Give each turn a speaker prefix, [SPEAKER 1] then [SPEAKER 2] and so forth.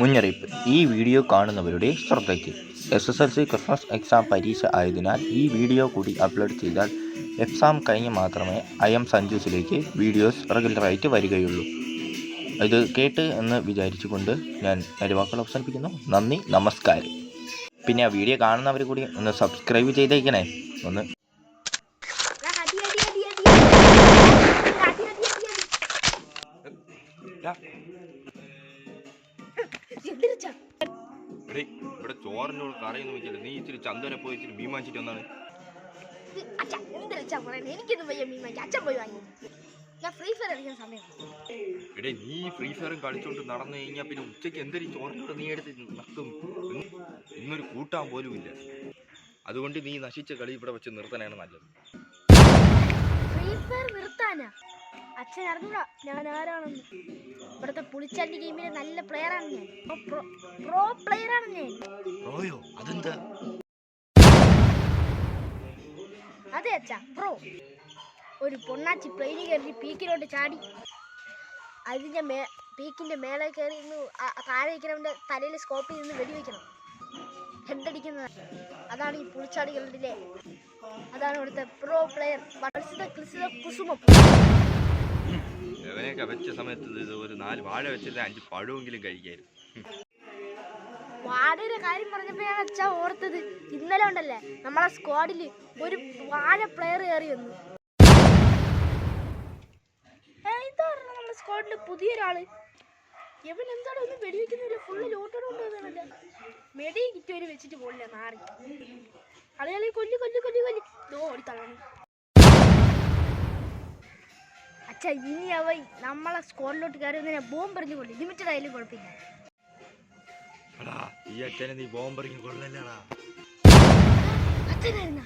[SPEAKER 1] മുന്നറിയിപ്പ്. ഈ വീഡിയോ കാണുന്നവരുടെ ശ്രദ്ധയ്ക്ക്. S S L C Christmas exam പരീക്ഷ ആയതിനാൽ ഈ വീഡിയോ കൂടി അപ്ലോഡ് ചെയ്താൽ എക്സാം കഴിഞ്ഞ് മാത്രമേ ഐ എം സഞ്ജൂസിലേക്ക് വീഡിയോസ് റെഗുലറായിട്ട് വരികയുള്ളൂ. ഇത് കേട്ട് എന്ന് വിചാരിച്ചുകൊണ്ട് ഞാൻ എന്റെ വാക്കുകൾ അവസാനിപ്പിക്കുന്നു. നന്ദി നമസ്കാരം. പിന്നെ ആ വീഡിയോ കാണുന്നവർ കൂടി ഒന്ന് സബ്സ്ക്രൈബ് ചെയ്തേക്കണേ. ഒന്ന്. ഇവിടെ ചോറിനോട് കറിയൊന്നും വെച്ചില്ല നീ ഇച്ചിരി ചന്ദന പോയി ഇച്ചിരി മീൻ വാങ്ങിച്ചിട്ട് വന്നാണ്.
[SPEAKER 2] എനിക്കൊന്നും വയ്യ മീൻ വാങ്ങി അച്ഛൻ പോയി വാങ്ങി. ഞാൻ ഫ്രീ ഫയർ കളിക്കുന്ന സമയം
[SPEAKER 1] എടേ നീ ഫ്രീ ഫയറും കളിച്ചോണ്ട് നടന്നു കഴിഞ്ഞാൽ പിന്നെ ഉച്ചയ്ക്ക് എന്തൊരു ചോറിനോട് നീ എടുത്ത് നക്കും ഇന്ന് ഇന്നൊരു കൂട്ടാൻ പോലും ഇല്ല. അതുകൊണ്ട് നീ നശിച്ച കളി ഇവിടെ വെച്ച് നിർത്താനാണ് നല്ലത്.
[SPEAKER 2] ഫ്രീ ഫയർ നിർത്താനാ? അച്ഛൻ അറിഞ്ഞൂടാ? ഞാൻ ആരാണെന്ന്. ഇവിടുത്തെ പുളിച്ചാണ്ടി ഗെയിമിലെ നല്ല പ്ലെയറാണ് ഞാൻ. പ്രോ- പ്ലെയറാണ് ഞാൻ.
[SPEAKER 1] റോയോ അതെന്താ?
[SPEAKER 2] അതെ അച്ഛാ പ്രോ ഒരു പൊണ്ണാച്ചി പ്ലെയിനിൽ കയറി പീക്കിലോട്ട് ചാടി. അതിന്റെ മേ പീക്കിന്റെ മേലെ കയറി നിന്ന് താഴെ തലയിൽ സ്കോപ്പിൽ നിന്ന് വെടിവെക്കണം. ഹെഡടിക്കുന്നത് അതാണ് ഈ പുളിച്ചാടികളുടെ അതാണ് ഇവിടുത്തെ പ്രോ പ്ലെയർ വർഷിത കൃഷിത കുസുമം.
[SPEAKER 1] ഇവനെയൊക്കെ വെച്ച സമയത്ത് ഇത് ഒരു നാല് വാഴ വെച്ചില്ല അഞ്ച് പഴമെങ്കിലും കഴിക്കായിരുന്നു.
[SPEAKER 2] വാഴയുടെ കാര്യം പറഞ്ഞപ്പോഴാണ് അച്ഛാ ഓർത്തത്. ഇന്നലെ ഉണ്ടല്ലേ നമ്മളെ സ്ക്വാഡിൽ ഒരു വാഴ പ്ലെയർ കയറി വന്നു. നമ്മുടെ സ്ക്വാഡിലെ പുതിയൊരാൾ? ഇവൻ എന്താണ് ഒന്നും വെടിവെക്കുന്നില്ല ഫുള്ള് ലോട്ടോട് കൊണ്ടുവന്നല്ല മെടി കിറ്റുവരെ വെച്ചിട്ട് പോലില്ല നാറി. കളികളി കൊല്ലു കൊല്ലു കൊല്ലു കൊല്ലു. ദോ ഓടിത്തള്ളണം അച്ഛാ ഇനി അവ നമ്മളെ സ്കോറിലോട്ട് കയറി ബോംബെറിഞ്ഞ് കൊള്ളി ലിമിറ്റഡ് ആയാലും കുഴപ്പമില്ല.
[SPEAKER 1] ഈ അച്ഛനെ നീ ബോംബറിങ് കൊള്ളല്ലടാ
[SPEAKER 2] അച്ഛനായിരുന്നാ?